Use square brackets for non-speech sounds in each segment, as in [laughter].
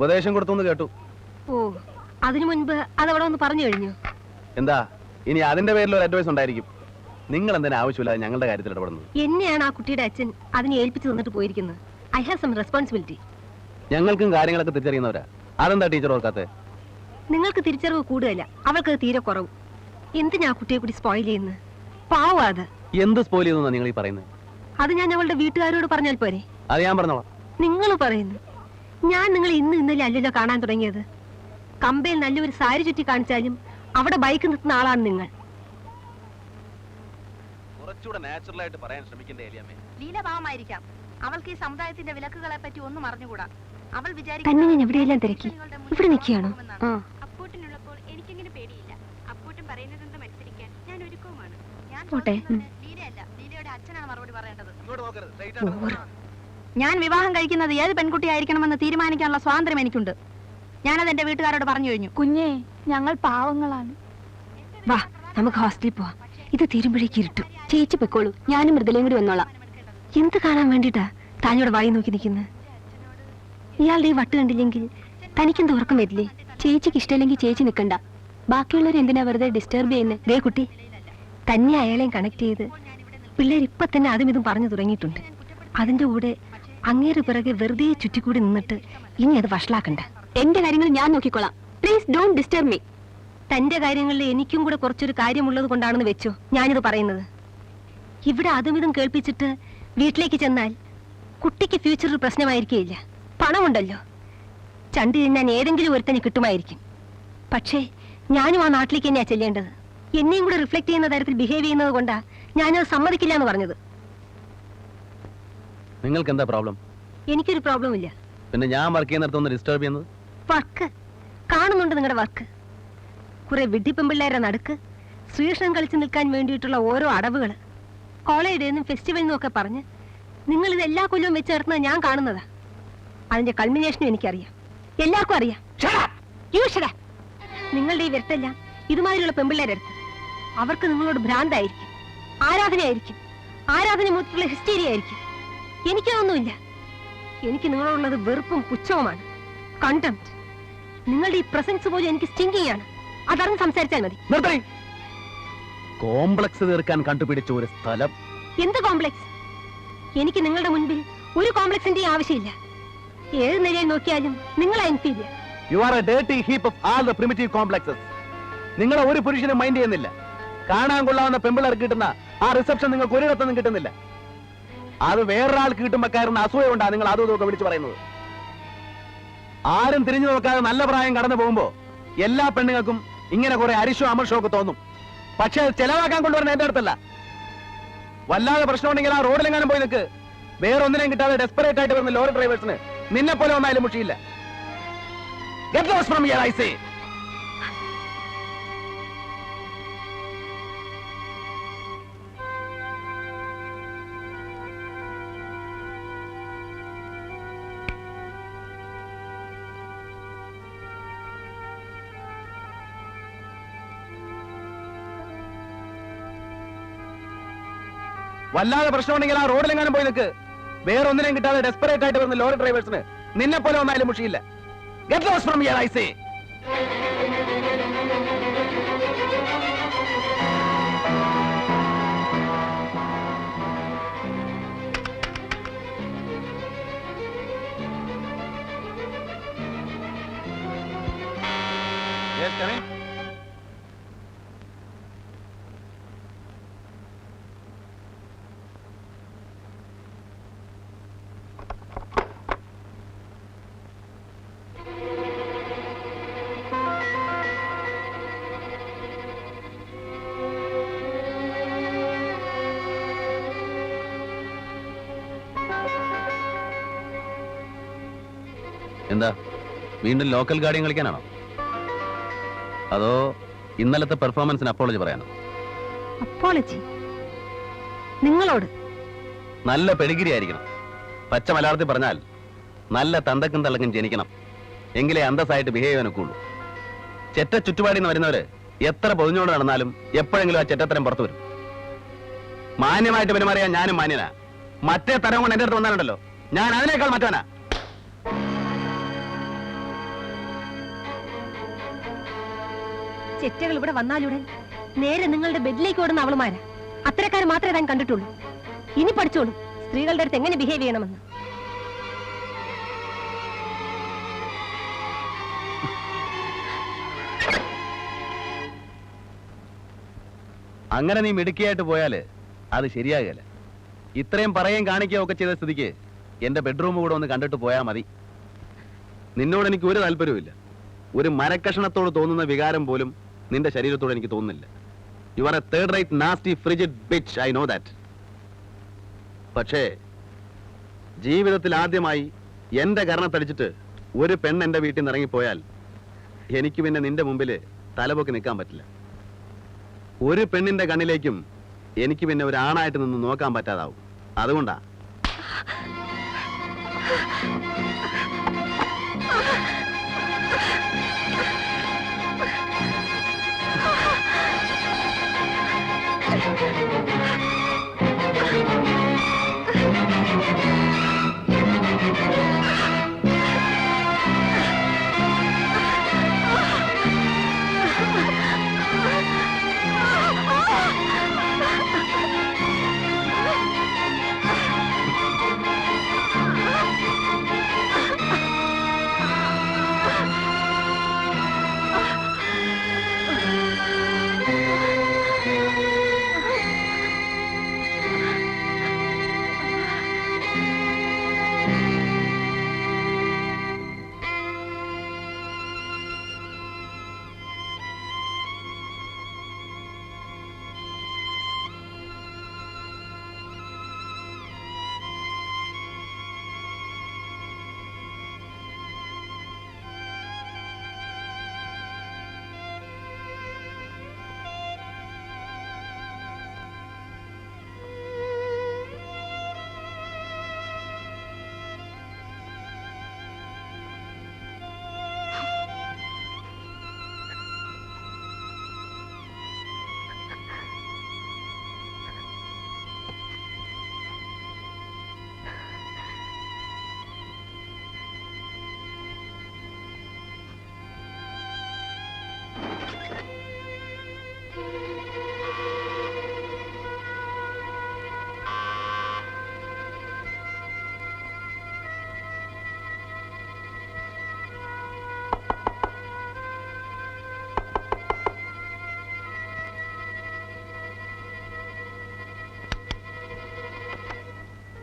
ഉപദേശം കൊടുത്തു കേട്ടു. ഓ അതിനു മുൻപ് അതവിടെ ഒന്ന് പറഞ്ഞു കഴിഞ്ഞു. എന്താ ഇനി അതിന്റെ പേരിൽ ഒരു അഡ്വൈസ് ഉണ്ടായിരിക്കും. നിങ്ങൾ എന്തിനാ ആവശ്യമില്ല ഞങ്ങളുടെ കാര്യത്തിൽ ഇടപെടുന്നത്? എന്നെയാണ് ആ കുട്ടിയുടെ അച്ഛൻ അതിനെ ഏൽപ്പിച്ചു തന്നിട്ട് പോയിരിക്കുന്നത്. ഐ ഹാവ് സം റെസ്പോൺസിബിലിറ്റി ഞങ്ങൾക്കും കാര്യങ്ങളൊക്കെ തിരിച്ചറിയുന്നവരാ. അതെന്താ ടീച്ചർ ഓർക്കാത്തെ? നിങ്ങൾക്ക് തിരിച്ചറിവ് കൂടുതല. അവൾക്ക് തീരെ കുറവ്. എന്തിനാ ആ കുട്ടിയെ കൂടി സ്പോയിൽ ചെയ്യുന്നത്? പാവാ അത്. എന്ത് സ്പോയിൽ ചെയ്യുന്നു നിങ്ങൾ ഈ പറയുന്നത്? അത് ഞാൻ അവളുടെ വീട്ടുകാരോട് പറഞ്ഞാൽ പോരെ? അത് ഞാൻ പറഞ്ഞോളാം. നിങ്ങൾ പറയുന്നു. ഞാൻ നിങ്ങൾ ഇന്ന് ഇന്നലെ അല്ലല്ലോ കാണാൻ തുടങ്ങിയത്. കമ്പയിൽ നല്ലൊരു സാരി ചുറ്റി കാണിച്ചാലും അവിടെ ബൈക്ക് നിർത്തുന്ന ആളാണ് നിങ്ങൾ. കുറച്ചുകൂടെ നാച്ചുറൽ ആയിട്ട് പറയാൻ ശ്രമിക്കണ്ടേ എലിയമ്മേ? ലീല അവൾക്ക് ഈ സമുദായത്തിന്റെ വിലക്കുകളെ പറ്റി ഒന്നും അറിഞ്ഞുകൂടാ. അവൾ തന്നെ ഞാൻ എവിടെയെല്ലാം തിരക്കി? ഇവിടെ നിൽക്കുകയാണോ? അപ്പൂട്ടിനുള്ളപ്പോൾ എനിക്കങ്ങനെ പേടിയില്ല. അപ്പൂട്ടൻ പറയുന്നതെന്ത് മത്സരിക്കാൻ ഞാൻ ഒരുക്കവുമാണ്. ഞാൻ പോട്ടെ, ലീലയല്ല. ലീലയുടെ അച്ഛനാണ് മറുപടി പറയേണ്ടത്. ഞാൻ വിവാഹം കഴിക്കുന്നത് ഏത് പെൺകുട്ടി ആയിരിക്കണമെന്ന് തീരുമാനിക്കാനുള്ള സ്വാതന്ത്ര്യം എനിക്കുണ്ട്. ഞാനത് എന്റെ വീട്ടുകാരോട് പറഞ്ഞു കഴിഞ്ഞു. കുഞ്ഞേ ഞങ്ങൾ പാവങ്ങളാണ്. വാ നമുക്ക് ഹോസ്റ്റലിൽ പോവാം. ഇത് തീരുമ്പോഴേക്ക് ഇരുട്ടു. ചേച്ചി പൊയ്ക്കോളൂ. ഞാനും മൃദലയും കൂടി വന്നോളാം. എന്ത് കാണാൻ വേണ്ടിട്ടാ താനിവിടെ വായി നോക്കി നിൽക്കുന്നത് ഇയാളുടെ ഈ വട്ട് കണ്ടില്ലെങ്കിൽ തനിക്കെന്ത് ഉറക്കം വരില്ലേ? ചേച്ചിക്ക് ഇഷ്ടമില്ലെങ്കിൽ ചേച്ചി നിൽക്കണ്ട. ബാക്കിയുള്ളവർ എന്തിനാ വെറുതെ ഡിസ്റ്റർബ് ചെയ്യുന്നത് ദേ കുട്ടി തന്നെ അയാളെയും കണക്ട് ചെയ്ത് പിള്ളേർ ഇപ്പൊ തന്നെ അതും ഇതും പറഞ്ഞു തുടങ്ങിയിട്ടുണ്ട്. അതിന്റെ കൂടെ അങ്ങേര് പിറകെ വെറുതെ ചുറ്റിക്കൂടി നിന്നിട്ട് ഇനി അത് വഷളാക്കണ്ട. എന്റെ കാര്യങ്ങൾ ഞാൻ നോക്കിക്കോളാം. പ്ലീസ് ഡോണ്ട് ഡിസ്റ്റർബ് മീ തന്റെ കാര്യങ്ങളിൽ എനിക്കും കൂടെ കുറച്ചൊരു കാര്യമുള്ളത് കൊണ്ടാണെന്ന് വെച്ചു. ഞാനിത് പറയുന്നത്. ഇവിടെ അതും ഇതും കേൾപ്പിച്ചിട്ട് വീട്ടിലേക്ക് ചെന്നാൽ കുട്ടിക്ക് ഫ്യൂച്ചറിൽ പ്രശ്നമായിരിക്കില്ല പണമുണ്ടല്ലോ. ചണ്ടി ഞാൻ ഏതെങ്കിലും ഒരുത്തന് കിട്ടുമായിരിക്കും. പക്ഷേ ഞാനും ആ നാട്ടിലേക്ക് തന്നെയാ ചെല്ലേണ്ടത്. എന്നെയും കൂടെ റിഫ്ലക്ട് ചെയ്യുന്ന തരത്തിൽ ബിഹേവ് ചെയ്യുന്നത് കൊണ്ടാ ഞാനത് സമ്മതിക്കില്ല എന്ന് പറഞ്ഞത്. നിങ്ങൾക്ക് എന്താ പ്രോബ്ലം എനിക്കൊരു പ്രോബ്ലം ഇല്ല. പിന്നെ ഞാൻ വർക്ക് ചെയ്യുന്നിടത്തൊന്ന് ഡിസ്റ്റർബ് ചെയ്യുന്നത്? വർക്ക് കാണുന്നുണ്ട് നിങ്ങളുടെ വർക്ക് കുറെ വിഡ്ഢിപ്പെമ്പിള്ളേരെ നടക്ക് ശ്രീകൃഷ്ണൻ കളിച്ചു നിൽക്കാൻ വേണ്ടിയിട്ടുള്ള ഓരോ അടവുകൾ കോളേജിൽ നിന്നും ഫെസ്റ്റിവലിൽ നിന്നും ഒക്കെ പറഞ്ഞ് നിങ്ങൾ ഇത് എല്ലാ കൊല്ലവും വെച്ച് നടത്തുന്നത് ഞാൻ കാണുന്നതാ. അതിന്റെ കൾമിനേഷനും എനിക്കറിയാം. എല്ലാവർക്കും അറിയാം. നിങ്ങളുടെ ഈ വിരട്ടെല്ലാം ഇതുമാതിരിയുള്ള പെമ്പിള്ളേരെടുത്ത് അവർക്ക് നിങ്ങളോട് ഭ്രാന്തായിരിക്കും. ആരാധനയായിരിക്കും. ആരാധന മൂത്തിട്ടുള്ള ഹിസ്റ്റീരിയ ആയിരിക്കും. എനിക്കതൊന്നുമില്ല. എനിക്ക് നിങ്ങളുള്ളത് വെറുപ്പും പുച്ഛവുമാണ്. കണ്ടംപ്റ്റ് നിങ്ങളുടെ ഈ പ്രസൻസ് പോലും എനിക്ക് സ്റ്റിങ്കിങ് ആണ് അതറിഞ്ഞ് സംസാരിച്ചാൽ മതി. നിർത്തേ കോംപ്ലക്സ് തീർക്കാൻ കണ്ടുപിടിച്ച ഒരു സ്ഥലം. എന്ത് കോംപ്ലക്സ് എനിക്ക് നിങ്ങളുടെ മുൻപിൽ ഒരു കോംപ്ലക്സിന്റെ ആവശ്യമില്ല. ഏത് നിലയിൽ നോക്കിയാലും നിങ്ങൾ inferior you are a dirty heap of all the primitive complexes നിങ്ങളെ ഒരു പുരുഷനും മൈൻഡ് ചെയ്യുന്നില്ല. കാണാൻ കൊള്ളാവുന്ന പെമ്പിളർ കിട്ടുന്ന ആ റിസപ്ഷൻ നിങ്ങൾക്ക് ഒരിടത്തൊന്നും കിട്ടുന്നില്ല. അത് വേറൊരാൾക്ക് കിട്ടുമ്പോ കയറുന്ന അസൂയ കൊണ്ടാ നിങ്ങൾ അതും ഇതൊക്കെ വിളിച്ചു പറയുന്നത്. ആരും തിരിഞ്ഞു നോക്കാതെ നല്ല പ്രായം കടന്നു പോകുമ്പോ എല്ലാ പെണ്ണുങ്ങൾക്കും ഇങ്ങനെ കുറെ അരിശോ അമർഷോ ഒക്കെ തോന്നും. പക്ഷെ അത് ചെലവാക്കാൻ കൊണ്ടുവരുന്ന എന്റെ അടുത്തല്ല. വല്ലാതെ പ്രശ്നമുണ്ടെങ്കിൽ ആ റോഡിലെങ്ങാനും പോയി നിൽക്ക് വേറെ ഒന്നിനെയും കിട്ടാതെ ഡെസ്പറേറ്റ് ആയിട്ട് വരുന്ന ലോറി ഡ്രൈവേഴ്സിന് നിന്നെ പോലെ ഒന്നായാലും മുഷിയില്ല. Lost from here, I വല്ലാതെ പ്രശ്നമുണ്ടെങ്കിൽ ആ റോഡിലെങ്ങാനും പോയി നിൽക്ക് വേറെ ഒന്നിനെയും കിട്ടാതെ ഡെസ്പെറേറ്റ് ആയിട്ട് വരുന്ന ലോറി ഡ്രൈവേഴ്സിന് നിന്നെ പോലെ ഒന്നായാലും മുഷിയില്ല Get lost from here, I say. എന്താ? വീണ്ടും ലോക്കൽ ഗാഡിയും കളിക്കാനാണോ? അതോ ഇന്നലത്തെ പെർഫോമൻസിന് അപ്പോളജി പറയാനോ? അപ്പോളജി? നിങ്ങളോട്? നല്ല പെടിഗിരി ആയിരിക്കണം. പച്ച മലയാളത്തിൽ പറഞ്ഞാൽ നല്ല തന്തക്കും തള്ളക്കും ജനിക്കണം. എങ്കിലേ അന്തസ്സായിട്ട് ബിഹേവ് ചെയ്യാനൊക്കുള്ളൂ ചെറ്റ ചുറ്റുപാടിൽ നിന്ന് വരുന്നവര് എത്ര പൊതിഞ്ഞോട് നടന്നാലും എപ്പോഴെങ്കിലും ആ ചെറ്റത്തരം പുറത്തു വരും. മാന്യമായിട്ട് പെരുമാറിയാൽ ഞാനും മാന്യനാ. മറ്റേ തരം കൊണ്ട് എന്റെ അടുത്ത് വന്നാലുണ്ടല്ലോ. ഞാൻ അതിനേക്കാൾ മറ്റവനാ. ചെറ്റകൾ ഇവിടെ വന്നാലുടൻ നേരെ നിങ്ങളുടെ ബെഡിലേക്ക് ഓടുന്ന അവളുമാരാ. അത്തരക്കാരെ മാത്രമേ താൻ കണ്ടിട്ടുള്ളൂ. ഇനി പഠിച്ചോളൂ. സ്ത്രീകളുടെ അടുത്ത് എങ്ങനെ ബിഹേവ് ചെയ്യണമെന്ന്. അങ്ങനെ നീ മിടുക്കിയായിട്ട് പോയാൽ അത് ശരിയാകല. ഇത്രയും പറയുകയും കാണിക്കുകയോ ഒക്കെ ചെയ്ത സ്ഥിതിക്ക് എന്റെ ബെഡ്റൂം കൂടെ ഒന്ന് കണ്ടിട്ട് പോയാൽ മതി. നിന്നോട് എനിക്ക് ഒരു താല്പര്യവും ഒരു മരക്കഷണത്തോട് തോന്നുന്ന വികാരം പോലും നിന്റെ ശരീരത്തോട് എനിക്ക് തോന്നുന്നില്ല. You are a third rate nasty frigid bitch I know that പക്ഷേ ജീവിതത്തിൽ ആദ്യമായി എന്റെ കരണത്തടിച്ചിട്ട് ഒരു പെണ്ണ് എന്റെ വീട്ടിൽ നിന്ന് ഇറങ്ങിപ്പോയാൽ എനിക്ക് പിന്നെ നിന്റെ മുമ്പിൽ തലപൊക്കി നിൽക്കാൻ പറ്റില്ല. ഒരു പെണ്ണിന്റെ കണ്ണിലേക്കും എനിക്ക് പിന്നെ ഒരു ആണായിട്ട് നിന്ന് നോക്കാൻ പറ്റാതാവും.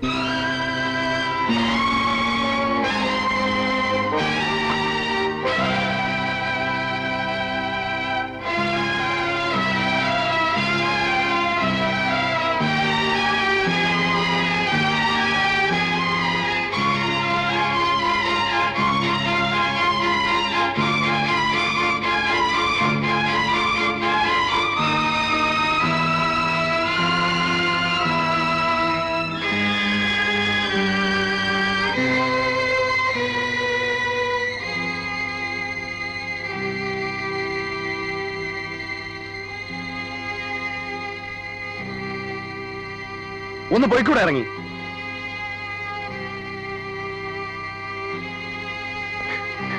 you [laughs] ഒന്ന് പോയിക്കൂടെ ഇറങ്ങി.